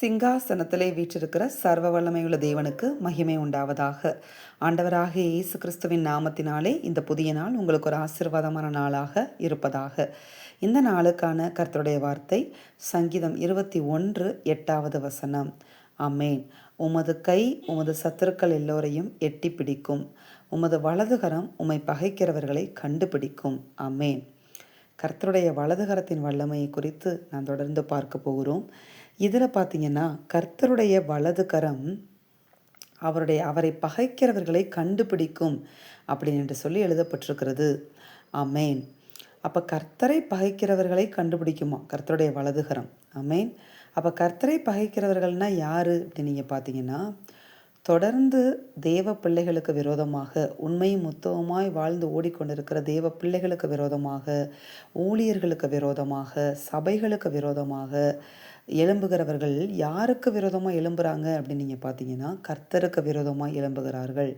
சிங்காசனத்திலே வீற்றிருக்கிற சர்வ வல்லமையுள்ள தேவனுக்கு மகிமை உண்டாவதாக. ஆண்டவராகிய இயேசு கிறிஸ்துவின் நாமத்தினாலே இந்த புதிய நாள் உங்களுக்கு ஒரு ஆசீர்வாதமான நாளாக இருப்பதாக. இந்த நாளுக்கான கர்த்தருடைய வார்த்தை சங்கீதம் இருபத்தி ஒன்று எட்டாவது வசனம். அமேன் உமது கை உமது சத்துருக்கள் எல்லோரையும் எட்டி பிடிக்கும் உமது வலதுகரம் உம்மை பகைக்கிறவர்களை கண்டுபிடிக்கும். அமேன் கர்த்தருடைய வலதுகரத்தின் வல்லமையை குறித்து நான் தொடர்ந்து பார்க்க போகிறோம். இதில் பார்த்தீங்கன்னா கர்த்தருடைய வலதுகரம் அவருடைய அவரை பகைக்கிறவர்களை கண்டுபிடிக்கும் அப்படின்னு என்று சொல்லி எழுதப்பட்டிருக்கிறது. அமேன் அப்போ கர்த்தரை பகைக்கிறவர்களை கண்டுபிடிக்குமா? கர்த்தருடைய வலதுகரம். அமேன் அப்போ கர்த்தரை பகைக்கிறவர்கள்னால் யார் அப்படின்னு நீங்கள் பார்த்தீங்கன்னா தொடர்ந்து தேவ பிள்ளைகளுக்கு விரோதமாக உண்மையும் முத்தவமாய் வாழ்ந்து ஓடிக்கொண்டிருக்கிற தேவ பிள்ளைகளுக்கு விரோதமாக ஊழியர்களுக்கு விரோதமாக சபைகளுக்கு விரோதமாக எழும்புகிறவர்கள் யாருக்கு விரோதமாக எழும்புகிறாங்க அப்படின்னு நீங்கள் பார்த்தீங்கன்னா கர்த்தருக்கு விரோதமாக எழும்புகிறார்கள்.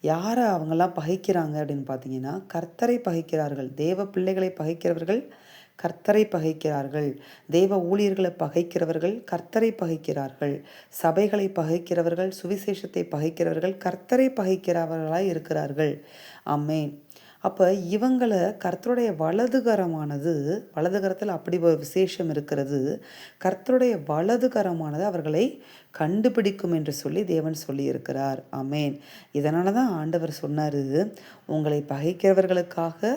யாரை அவங்கெல்லாம் பகைக்கிறாங்க அப்படின்னு பார்த்தீங்கன்னா கர்த்தரை பகைக்கிறார்கள் தேவ பிள்ளைகளை பகைக்கிறவர்கள் கர்த்தரை பகைக்கிறார்கள். தேவ ஊழியர்களை பகைக்கிறவர்கள் கர்த்தரை பகைக்கிறார்கள். சபைகளை பகைக்கிறவர்கள் சுவிசேஷத்தை பகைக்கிறவர்கள் கர்த்தரை பகைக்கிறவர்களாய் இருக்கிறார்கள். அம்மேன் அப்போ இவங்களை கர்த்தருடைய வலதுகரமானது வலதுகரத்தில் அப்படி ஒரு விசேஷம் இருக்கிறது. கர்த்தருடைய வலதுகரமானது அவர்களை கண்டுபிடிக்கும் என்று சொல்லி தேவன் சொல்லியிருக்கிறார். அமேன் இதனால தான் ஆண்டவர் சொன்னார் உங்களை பகைக்கிறவர்களுக்காக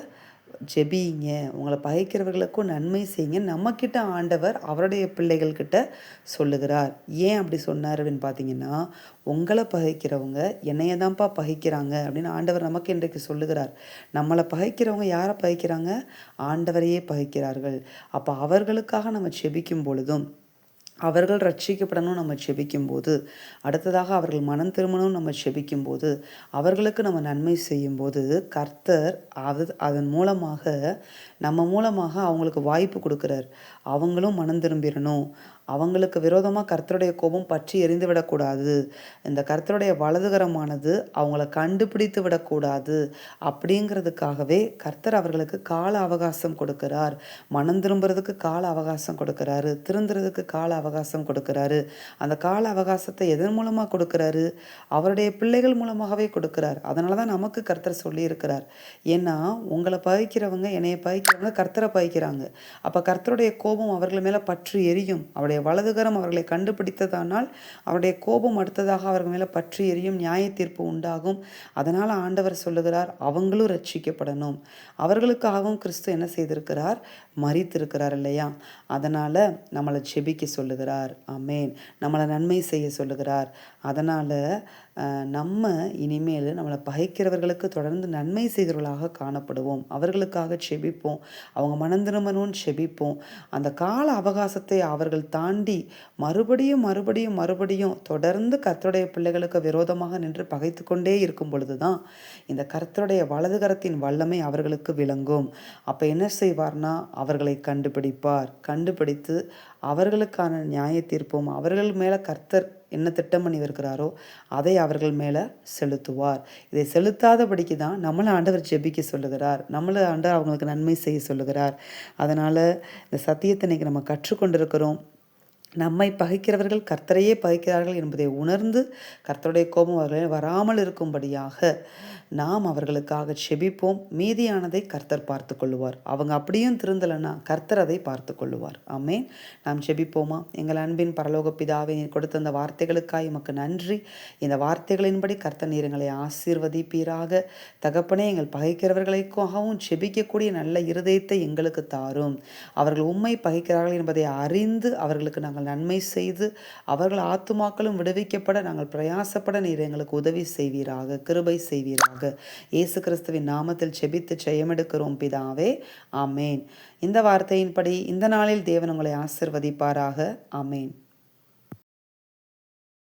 ஜெபிங்க. உங்களை பகைக்கிறவர்களுக்கும் நன்மை செய்யுங்க. நம்மக்கிட்ட ஆண்டவர் அவருடைய பிள்ளைகள்கிட்ட சொல்லுகிறார். ஏன் அப்படி சொன்னார் அப்படின்னு பார்த்தீங்கன்னா உங்களை பகைக்கிறவங்க என்னைய தான்ப்பா பகைக்கிறாங்க அப்படின்னு ஆண்டவர் நமக்கு இன்றைக்கு சொல்லுகிறார். நம்மளை பகைக்கிறவங்க யாரை பகைக்கிறாங்க? ஆண்டவரையே பகைக்கிறார்கள். அப்போ அவர்களுக்காக நம்ம செபிக்கும் பொழுதும் அவர்கள் ரட்சிக்கப்படணும் நம்ம செபிக்கும் போது அடுத்ததாக அவர்கள் மனம் திரும்பணும் நம்ம செபிக்கும் போது அவர்களுக்கு நம்ம நன்மை செய்யும் போது கர்த்தர் அது அதன் மூலமாக நம்ம மூலமாக அவங்களுக்கு வாய்ப்பு கொடுக்குறார். அவங்களும் மனம் திரும்பிடணும். அவங்களுக்கு விரோதமாக கர்த்தருடைய கோபம் பற்றி எரிந்து விடக்கூடாது. இந்த கர்த்தருடைய வலதுகரமானது அவங்கள கண்டுபிடித்து விடக்கூடாது அப்படிங்கிறதுக்காகவே கர்த்தர் அவர்களுக்கு கால அவகாசம் கொடுக்கிறார். மனம் திரும்புறதுக்கு கால அவகாசம் கொடுக்குறாரு. திருந்துறதுக்கு கால அவகாசம் கொடுக்குறாரு. அந்த கால அவகாசத்தை எதன் மூலமாக கொடுக்குறாரு? அவருடைய பிள்ளைகள் மூலமாகவே கொடுக்குறார். அதனால தான் நமக்கு கர்த்தர் சொல்லியிருக்கிறார். ஏன்னா உங்களை பகிக்கிறவங்க என்னைய பகிக்கிறவங்க கர்த்தரை பகிக்கிறாங்க. அப்போ கர்த்தருடைய கோபம் அவர்கள் மேலே பற்றி எரியும். அவருடைய வலதுகரம் அவர்களை கண்டுபிடித்ததானால் அவருடைய கோபம் அடுத்ததாக அவர்கள் மேலே பற்றி எரியும் நியாய தீர்ப்பு உண்டாகும். அதனால் ஆண்டவர் சொல்லுகிறார் அவங்களும் ரட்சிக்கப்படணும் அவர்களுக்காகவும் கிறிஸ்து என்ன செய்திருக்கிறார்? மறித்திருக்கிறார் இல்லையா? அதனால் நம்மளை செபிக்க சொல்லுகிறார். அமேன் நம்மளை நன்மை செய்ய சொல்லுகிறார். அதனால் நம்ம இனிமேல் நம்மளை பகைக்கிறவர்களுக்கு தொடர்ந்து நன்மை செய்கிறவர்களாக காணப்படுவோம். அவர்களுக்காக செபிப்போம். அவங்க மனந்திரும்பணும்னு செபிப்போம். அந்த கால அவகாசத்தை அவர்கள் தாண்டி மறுபடியும் மறுபடியும் மறுபடியும் தொடர்ந்து கர்த்தருடைய பிள்ளைகளுக்கு விரோதமாக நின்று பகைத்து கொண்டே இருக்கும் பொழுது தான் இந்த கர்த்தருடைய வலதுகரத்தின் வல்லமை அவர்களுக்கு விளங்கும். அப்போ என்ன செய்வார்னா அவர்களை கண்டுபிடிப்பார். கண்டுபிடித்து அவர்களுக்கான நியாய தீர்ப்பும் அவர்கள் மேலே கர்த்தர் என்ன திட்டம் பண்ணி இருக்கிறாரோ அதை அவர்கள் மேலே செலுத்துவார். இதை செலுத்தாதபடிக்கு தான் நம்மளை ஆண்டவர் ஜெபிக்க சொல்லுகிறார். நம்மளை ஆண்டவர் அவங்களுக்கு நன்மை செய்ய சொல்லுகிறார். அதனால் இந்த சத்தியத்தை இன்றைக்கி நம்ம கற்றுக்கொண்டிருக்கிறோம். நம்மை பகைக்கிறவர்கள் கர்த்தரையே பகைக்கிறார்கள் என்பதை உணர்ந்து கர்த்தருடைய கோபம் அவர்களை வராமல் இருக்கும்படியாக நாம் அவர்களுக்காக செபிப்போம். மீதியானதை கர்த்தர் பார்த்து கொள்ளுவார். அவங்க அப்படியும் திருந்தலைன்னா கர்த்தர் அதை பார்த்து கொள்ளுவார். ஆமேன். நாம் செபிப்போமா? எங்கள் அன்பின் பரலோக பிதாவை நீர் கொடுத்த அந்த வார்த்தைகளுக்காக எமக்கு நன்றி. இந்த வார்த்தைகளின்படி கர்த்தர் நீர் எங்களை ஆசீர்வதிப்பீராக. தகப்பனே எங்கள் பகைக்கிறவர்களுக்காகவும் செபிக்கக்கூடிய நல்ல இருதயத்தை எங்களுக்கு தாரும். அவர்கள் உண்மை பகைக்கிறார்கள் என்பதை அறிந்து அவர்களுக்கு நாங்கள் நாங்கள் நன்மை செய்து அவர்கள் ஆத்துமாக்களும் விடுவிக்கப்பட நாங்கள் பிரயாசப்பட நீர் எங்களுக்கு உதவி செய்வீராக கிருபை செய்வீராக. இயேசு கிறிஸ்துவின் நாமத்தில் செபித்து ஜெயமெடுக்கிறோம் பிதாவே. ஆமேன். இந்த வார்த்தையின்படி இந்த நாளில் தேவன் உங்களை ஆசிர்வதிப்பாராக. ஆமேன்.